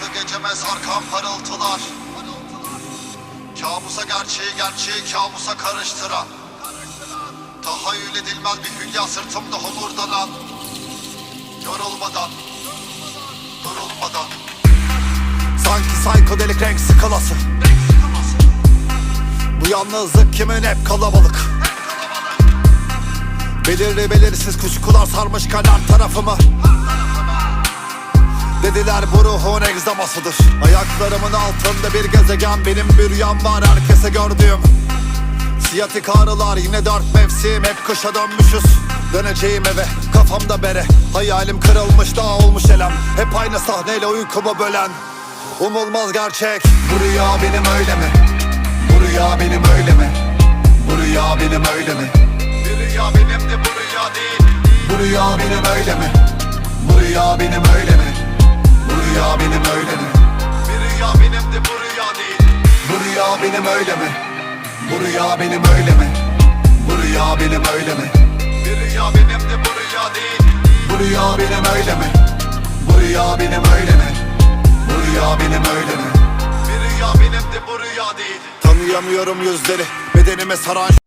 Sardı gecemez arkam parıltılar. Kabusa gerçeği gerçeği kabusa karıştıran. Tahayyül edilmez bir hülya sırtımda homurdanan Yorulmadan Durulmadan Sanki psikodelik renk skalası. Bu yalnızlık kimin? Hep kalabalık. Belirli belirsiz kuşkular sarmış kalan tarafımı Dediler bu ruhun egzamasıdır Ayaklarımın altında bir gezegen Benim bir rüyam var herkese gördüğüm Siyatik ağrılar yine dört mevsim Hep kışa dönmüşüz Döneceğim eve kafamda bere Hayalim kırılmış daha olmuş elem Hep aynı sahneyle uykumu bölen Umulmaz gerçek Bu rüya benim öyle mi? Bu rüya benim öyle mi? Bu rüya benim öyle mi? Bir rüya benim de bu rüya değil Bu rüya benim öyle mi? Bu rüya benim öyle mi? Rüya benim öyle mi? Bu rüya benim öyle mi? Bu rüya benim öyle mi? Bir rüya benim de bu rüya değil Bu rüya benim öyle mi? Bu rüya benim öyle mi? Bu rüya benim öyle mi? Bir rüya benim de bu rüya değil Tanıyamıyorum yüzleri Bedenime saran